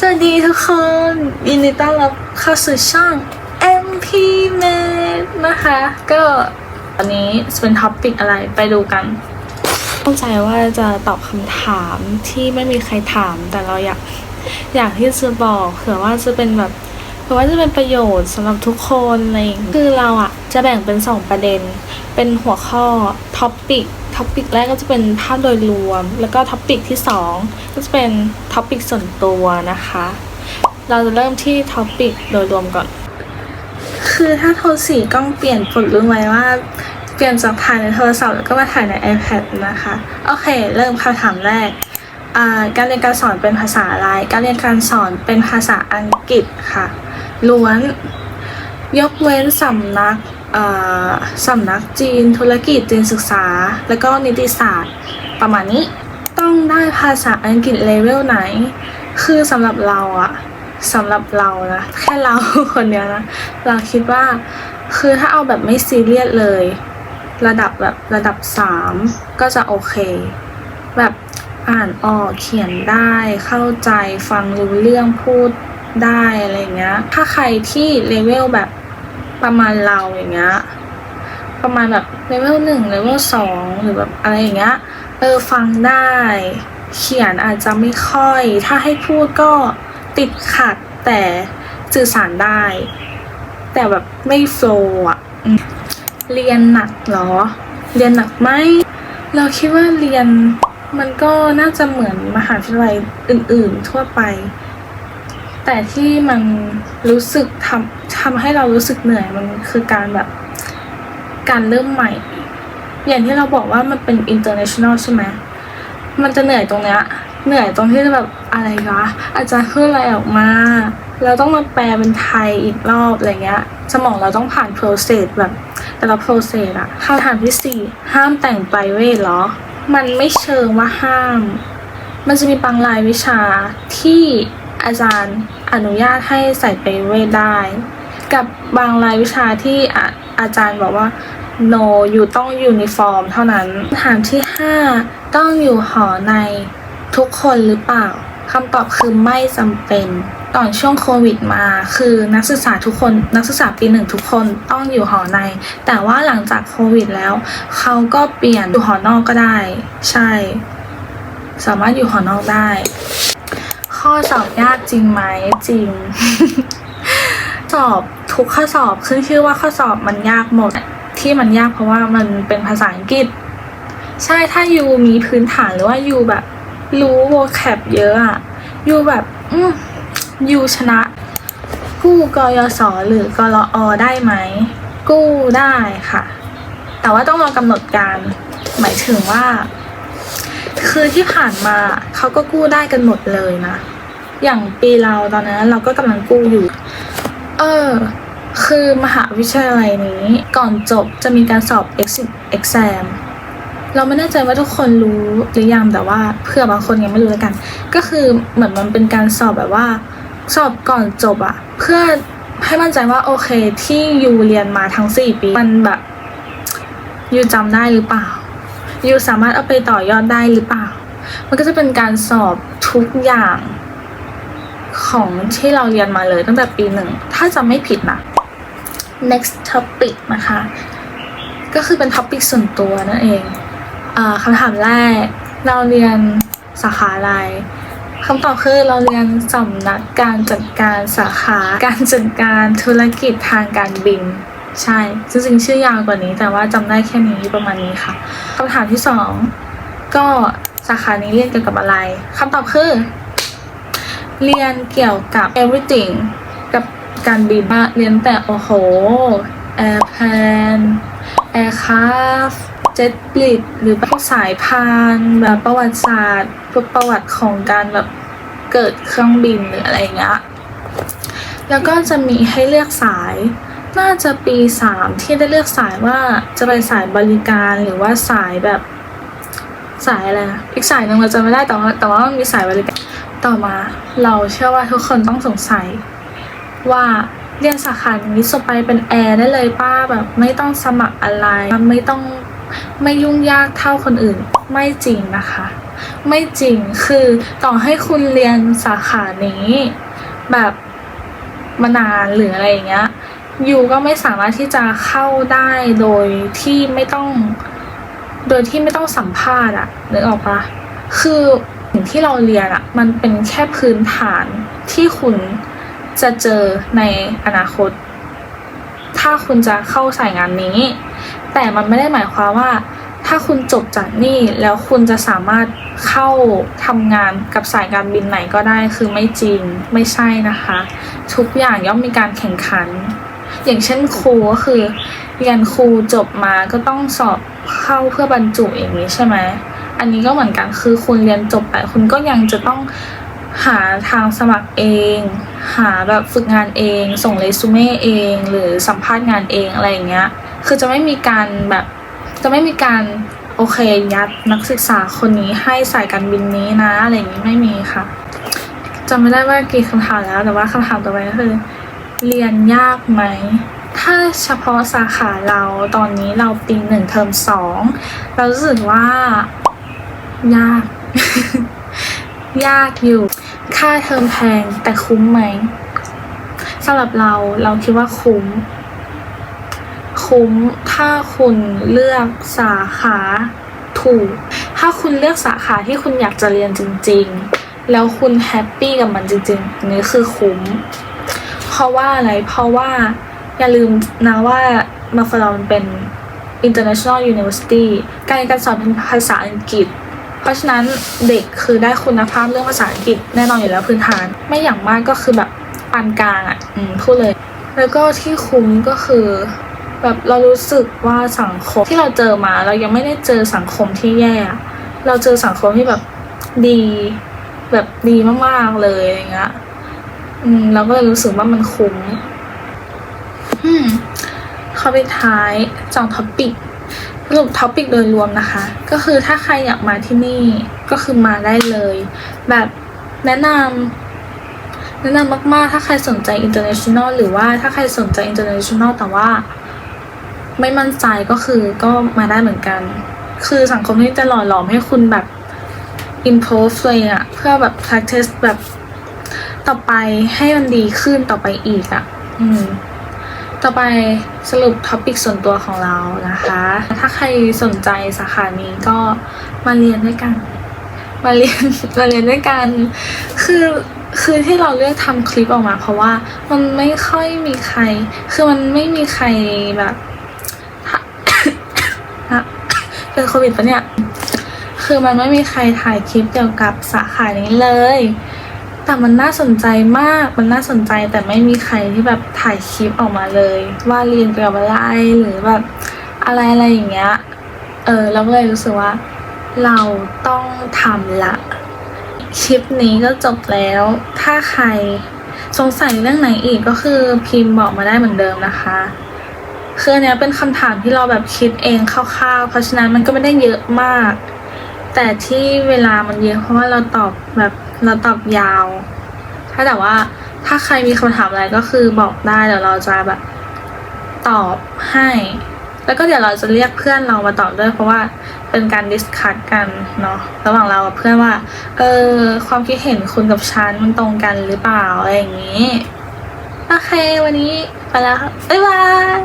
สวัสดีทุกคนยินดีต้อนรับเข้าสู่ช่อง MP m a d นะคะ ก็วันนี้จะเป็นท็อปปิกอะไรไปดูกันตั้งใจว่าจะตอบคำถามที่ไม่มีใครถามแต่เราอยาก อยากที่จะบอกเผื่อว่าจะเป็นแบบ เผื่อว่าจะเป็นประโยชน์สำหรับทุกคนอะไรอย่างเงี้ยคือเราอะจะแบ่งเป็นสองประเด็น เป็นหัวข้อท็อปปิกท็อปิกแรกก็จะเป็นภาพโดยรวม แล้วก็ท็อปิกที่สองก็จะเป็นท็อปิกส่วนตัวนะคะ เราจะเริ่มที่ท็อปิกโดยรวมก่อน คือถ้าโทรสีกล้องเปลี่ยนผลรู้ไหมว่า เปลี่ยนจากถ่ายในโทรศัพท์แล้วก็มาถ่ายใน iPad นะคะ โอเค เริ่มคำถามแรก การเรียนการสอนเป็นภาษาอะไร การเรียนการสอนเป็นภาษาอังกฤษค่ะ ล้วน ยกเว้นสำนักอ่อสำนักจีนธุรกิจจีนศึกษา แล้วก็นิติศาสตร์ ประมาณนี้ต้องได้ภาษาอังกฤษเลเวลไหน คือสำหรับเราอะสำหรับเรานะแค่เราคนเดียวนะ เราคิดว่าคือถ้าเอาแบบไม่ซีเรียสเลย ระดับแบบระดับสามก็จะโอเค แบบอ่านออกเขียนได้เข้าใจฟังรู้เรื่องพูด ได้อะไรเงี้ย ถ้าใครที่เลเวลแบบประมาณเราอย่างเงี้ย ประมาณแบบเลเวลหนึ่งเลเวลสองหรือแบบอะไรอย่างเงี้ย เออฟังได้ เขียนอาจจะไม่ค่อย ถ้าให้พูดก็ติดขัดแต่สื่อสารได้ แต่แบบไม่โฟล์อะเรียนหนักเหรอ เรียนหนักไหม เราคิดว่าเรียนมันก็น่าจะเหมือนมหาวิทยาลัยอื่น ๆ ทั่วไป แต่ที่มันรู้สึกทำทำให้เรารู้สึกเหนื่อยมันคือการแบบการเริ่มใหม่ อย่างที่เราบอกว่ามันเป็น international ใช่ไหมมันจะเหนื่อยตรงเนี้ยเหนื่อยตรงที่จะแบบอะไรวะอาจารย์พูดอะไรออกมา เราต้องมาแปลเป็นไทยอีกรอบอะไรเงี้ย สมองเราต้องผ่าน process แบบแต่ละ process อะคำถามที่สี่ห้ามแต่งไปเวทเหรอ มันไม่เชิงว่าห้าม มันจะมีบางรายวิชาที่ อาจารย์อนุญาตให้ใส่ไปเวทได้ กับบางรายวิชาที่อาอาจารย์บอกว่า no อยู่ต้องยูนิฟอร์มเท่านั้นคำถามที่ 5 ต้องอยู่หอในทุกคนหรือเปล่าคำตอบคือไม่จำเป็นตอนช่วงโควิดมาคือนักศึกษาทุกคนนักศึกษาปีหนึ่งทุกคนต้องอยู่หอใน แต่ว่าหลังจากโควิดแล้วเขาก็เปลี่ยนอยู่หอนอกก็ได้ ใช่ สามารถอยู่หอนอกได้ ข้อสอบยากจริงไหมจริง สอบทุกข้อสอบขึ้นชื่อว่าข้อสอบมันยากหมด ที่มันยากเพราะว่ามันเป็นภาษาอังกฤษ ใช่ถ้ายูมีพื้นฐานหรือว่ายูแบบ รู้โวแคปเยอะอะยูแบบอืมยูชนะ กู้กยศหรือกรอได้ไหม กู้ได้ค่ะ แต่ว่าต้องรอกำหนดการ หมายถึงว่า คือที่ผ่านมาเขาก็กู้ได้กันหมดเลยนะ อย่างปีเราตอนนั้นเราก็กำลังกู้อยู่ เออ คือมหาวิทยาลัยนี้ก่อนจบจะมีการสอบ exit exam เราไม่แน่ใจว่าทุกคนรู้หรือยังแต่ว่าเพื่อบางคนยังไม่รู้แล้วกัน ก็คือเหมือนมันเป็นการสอบแบบว่า สอบก่อนจบอะเพื่อให้มั่นใจว่าโอเคที่ยูเรียนมาทั้งสี่ปี มันแบบยูจำได้หรือเปล่ายูสามารถเอาไปต่อยอดได้หรือเปล่า มันก็จะเป็นการสอบทุกอย่าง ของที่เราเรียนมาเลยตั้งแต่ปีหนึ่ง ถ้าจำไม่ผิดนะ next topic นะคะ ก็คือเป็น topic ส่วนตัวนั่นเองอคำถามแรก เราเรียนสาขาอะไรคำตอบคือเราเรียนสำนักการจัดการสาขา การจัดการธุรกิจทางการบิน ใช่จริงๆชื่อยาวกว่านี้ แต่ว่าจำได้แค่นี้ประมาณนี้ค่ะคำถามที่สองก็สาขานี้เรียนเกี่ยวกับอะไรคำตอบคือ เรียนเกี่ยวกับ everything กับการบินว่าเรียนแต่โอ้โห airplane aircraft jet bridge หรือพวกสายพานแบบประวัติศาสตร์พวกประวัติของการแบบเกิดเครื่องบินหรืออะไรเงี้ย แล้วก็จะมีให้เลือกสาย น่าจะปีสามที่ได้เลือกสายว่าจะไปสายบริการหรือว่าสายแบบสายอะไรอีกสายหนึ่งเราจะไม่ได้แต่ว่าแต่ว่ามันมีสายบริการ ต่อมาเราเชื่อว่าทุกคนต้องสงสัย ว่าเรียนสาขานี้สไปเป็นแอร์ได้เลยป้าแบบไม่ต้องสมัครอะไรไม่ต้องไม่ยุ่งยากเท่าคนอื่นไม่จริงนะคะ ไม่จริงคือต่อให้คุณเรียนสาขานี้ แบบมานานหรืออะไรอย่างเงี้ยยูก็ไม่สามารถที่จะเข้าได้โดยที่ไม่ต้อง โดยที่ไม่ต้องสัมภาษณ์อะนึกออกปะคือ สิ่งที่เราเรียนอะมันเป็นแค่พื้นฐานที่คุณจะเจอในอนาคต ถ้าคุณจะเข้าสายงานนี้ แต่มันไม่ได้หมายความว่า ถ้าคุณจบจากนี่แล้วคุณจะสามารถเข้าทำงานกับสายการบินไหนก็ได้คือไม่จริงไม่ใช่นะคะ ทุกอย่างย่อมมีการแข่งขัน อย่างเช่นครูก็คือเรียนครูจบมาก็ต้องสอบเข้าเพื่อบรรจุอย่างนี้ใช่ไหม อันนี้ก็เหมือนกันคือคุณเรียนจบไปคุณก็ยังจะต้องหาทางสมัครเอง หาแบบฝึกงานเอง ส่งเรซูเม่เอง หรือสัมภาษณ์งานเองอะไรอย่างเงี้ย คือจะไม่มีการแบบจะไม่มีการโอเคยัดนักศึกษาคนนี้ให้สายการบินนี้นะอะไรอย่างนี้ไม่มีค่ะจำไม่ได้ว่ากี่คำถามแล้วแต่ว่าคำถามต่อไปก็คือ เรียนยากไหมถ้าเฉพาะสาขาเราตอนนี้เราปีหนึ่งเทอมสองเรารู้สึกว่า ยาก ยากอยู่ ค่าเทอมแพงแต่คุ้มไหมสำหรับเราเราคิดว่าคุ้ม คุ้มถ้าคุณเลือกสาขาถูก ถ้าคุณเลือกสาขาที่คุณอยากจะเรียนจริง ๆ แล้วคุณแฮปปี้กับมันจริงๆนี่คือคุ้ม เพราะว่าอะไร เพราะว่าอย่าลืมนะว่ามาฟลามันเป็น international university การเรียนการสอนเป็นภาษาอังกฤษ เพราะฉะนั้นเด็กคือได้คุณภาพเรื่องภาษาอังกฤษแน่นอนอยู่แล้วพื้นฐาน ไม่อย่างมากก็คือแบบปานกลางอะพูดเลย แล้วก็ที่คุ้มก็คือแบบเรารู้สึกว่าสังคมที่เราเจอมาเรายังไม่ได้เจอสังคมที่แย่ เราเจอสังคมที่แบบดีแบบดีมากๆเลยอย่างเงี้ยอืมเราก็เลยรู้สึกว่ามันคุ้มอืมข้าไปท้ายจองท็อปิก สรุปท็อปิกโดยรวมนะคะ ก็คือถ้าใครอยากมาที่นี่ก็คือมาได้เลย แบบแนะนำแนะนำมากๆ ถ้าใครสนใจ international หรือว่าถ้าใครสนใจ international แต่ว่า ไม่มั่นใจก็คือก็มาได้เหมือนกัน คือสังคมที่จะหล่อหลอมให้คุณแบบ improve ตัวเองอะเพื่อแบบ practice แบบต่อไปให้มันดีขึ้นต่อไปอีกอะอืม ต่อไปสรุปท็อปิกส่วนตัวของเรานะคะ ถ้าใครสนใจสาขานี้ก็มาเรียนด้วยกัน มาเรียนมาเรียนด้วยกัน คือคือที่เราเลือกทำคลิปออกมา เพราะว่ามันไม่ค่อยมีใคร คือมันไม่มีใครแบบฮะเป็นโควิดปะเนี่ย คือมันไม่มีใครถ่ายคลิปเกี่ยวกับสาขานี้เลย แต่มันน่าสนใจมาก มันน่าสนใจแต่ไม่มีใครที่แบบถ่ายคลิปออกมาเลย ว่าเรียนเกี่ยวกับอะไรหรือแบบอะไรอะไรอย่างเงี้ย เออเราก็เลยรู้สึกว่า เราต้องทำละ คลิปนี้ก็จบแล้ว ถ้าใครสงสัยเรื่องไหนอีกก็คือพิมพ์บอกมาได้เหมือนเดิมนะคะคืออันเนี้ยเป็นคำถามที่เราแบบคิดเองคร่าวๆ เพราะฉะนั้นมันก็ไม่ได้เยอะมาก แต่ที่เวลามันเยอะเพราะว่าเราตอบแบบ เราตอบยาว ถ้าแต่ว่าถ้าใครมีคำถามอะไรก็คือบอกได้เดี๋ยวเราจะแบบตอบให้ แล้วก็เดี๋ยวเราจะเรียกเพื่อนเรามาตอบด้วยเพราะว่าเป็นการดิสคัทกันเนาะระหว่างเรากับเพื่อนว่า เออความคิดเห็นคุณกับฉันมันตรงกันหรือเปล่าอะไรอย่างนี้ โอเค วันนี้ไปแล้ว บ๊ายบาย